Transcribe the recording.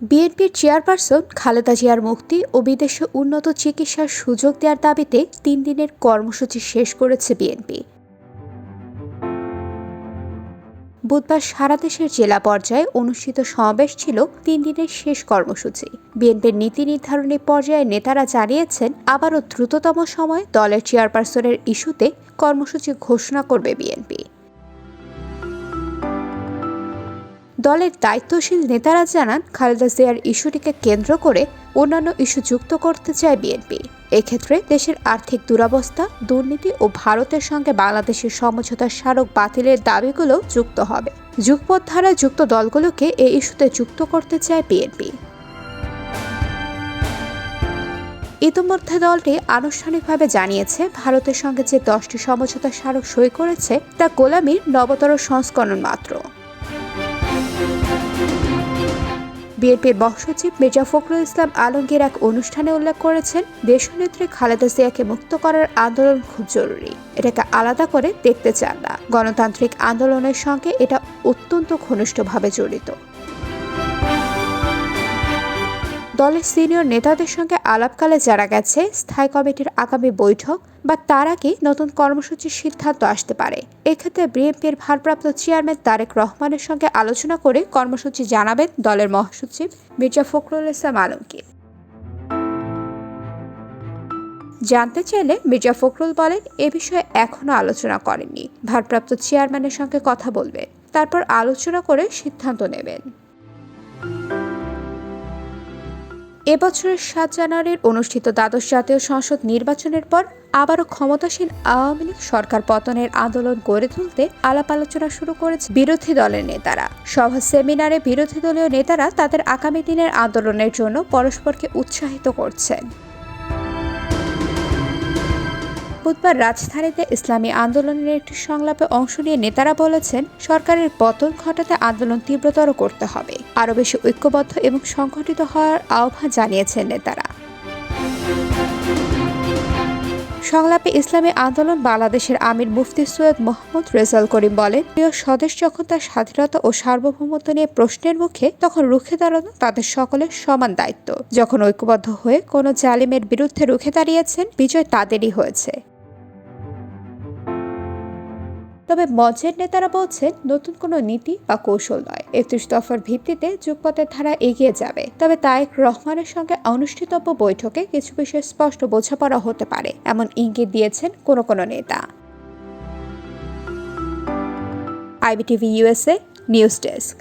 বিএনপির চেয়ারপারসন খালেদা জিয়ার মুক্তি ও বিদেশে উন্নত চিকিৎসার সুযোগ দেওয়ার দাবিতে তিন দিনের কর্মসূচি শেষ করেছে বিএনপি। বুধবার সারা দেশের জেলা পর্যায়ে অনুষ্ঠিত সমাবেশ ছিল তিন দিনের শেষ কর্মসূচি। বিএনপির নীতি নির্ধারণী পর্যায়ে নেতারা জানিয়েছেন, আবারও দ্রুততম সময় দলের চেয়ারপারসনের ইস্যুতে কর্মসূচি ঘোষণা করবে বিএনপি। দলের দায়িত্বশীল নেতারা জানান, খালেদা জিয়ার ইস্যুটিকে কেন্দ্র করে অন্যান্য ইস্যু যুক্ত করতে চায় বিএনপি। এক্ষেত্রে দেশের আর্থিক দুরবস্থা, দুর্নীতি ও ভারতের সঙ্গে বাংলাদেশের সমঝোতা স্মারক বাতিলের দাবিগুলো যুক্ত হবে। যুগপথ ধারায় যুক্ত দলগুলোকে এই ইস্যুতে যুক্ত করতে চায় বিএনপি। ইতিমধ্যে দলটি আনুষ্ঠানিকভাবে জানিয়েছে, ভারতের সঙ্গে যে দশটি সমঝোতা স্মারক সই করেছে, তা গোলামির নবতর সংস্করণ মাত্র। বিএনপির মহাসচিব মির্জা ফখরুল ইসলাম আলমগীর এক অনুষ্ঠানে উল্লেখ করেছেন, দেশনেত্রী খালেদা জিয়াকে মুক্ত করার আন্দোলন খুব জরুরি। এটাকে আলাদা করে দেখতে চান না। গণতান্ত্রিক আন্দোলনের সঙ্গে এটা অত্যন্ত ঘনিষ্ঠভাবে জড়িত। দলের সিনিয়র নেতাদের সঙ্গে আলাপকালে জানা গেছে, স্থায়ী কমিটির আগামী বৈঠক বা তার আগে নতুন কর্মসূচির সিদ্ধান্ত আসতে পারে। এক্ষেত্রে বিএনপির ভারপ্রাপ্ত চেয়ারম্যান তারেক রহমানের সঙ্গে আলোচনা করে কর্মসূচি জানাবেন দলের মহাসচিব মির্জা ফখরুল ইসলাম আলমগীর। জানতে চাইলে মির্জা ফখরুল বলেন, এ বিষয়ে এখনও আলোচনা করেননি। ভারপ্রাপ্ত চেয়ারম্যানের সঙ্গে কথা বলবেন তারপর আলোচনা করে সিদ্ধান্ত নেবেন। এবছরের সাত জানুয়ারির অনুষ্ঠিত দ্বাদশ জাতীয় সংসদ নির্বাচনের পর আবারও ক্ষমতাসীন আওয়ামী লীগ সরকার পতনের আন্দোলন গড়ে তুলতে আলাপ আলোচনা শুরু করেছে বিরোধী দলের নেতারা। সভা সেমিনারে বিরোধী দলীয় নেতারা তাদের আগামী দিনের আন্দোলনের জন্য পরস্পরকে উৎসাহিত করছেন। বুধবার রাজধানীতে ইসলামী আন্দোলনের একটি সংলাপে অংশ নিয়ে নেতারা বলেছেন, সরকারের পতন ঘটাতে আন্দোলন তীব্রতর করতে হবে। আরও বেশি ঐক্যবদ্ধ এবং সংগঠিত হওয়ার আহ্বান জানিয়েছেন নেতারা। সংলাপে ইসলামী আন্দোলন বাংলাদেশের আমির মুফতি সৈয়দ মোহাম্মদ রেজাল করিম বলেন, প্রিয় স্বদেশ যখন তার স্বাধীনতা ও সার্বভৌমত্ব নিয়ে প্রশ্নের মুখে, তখন রুখে দাঁড়ানো তাদের সকলের সমান দায়িত্ব। যখন ঐক্যবদ্ধ হয়ে কোনো জালিমের বিরুদ্ধে রুখে দাঁড়িয়েছেন, বিজয় তাদেরই হয়েছে। তবে মঞ্চের নেতারা বলছেন, নতুন কোনো নীতি বা কৌশল নয়। একত্রিশ দফার ভিত্তিতে যুগপথের ধারা এগিয়ে যাবে। তবে তায়েক রহমানের সঙ্গে অনুষ্ঠিতব্য বৈঠকে কিছু বিষয়ে স্পষ্ট বোঝাপড়া হতে পারে, এমন ইঙ্গিত দিয়েছেন কোনো কোনো নেতা। IBTV USA news desk.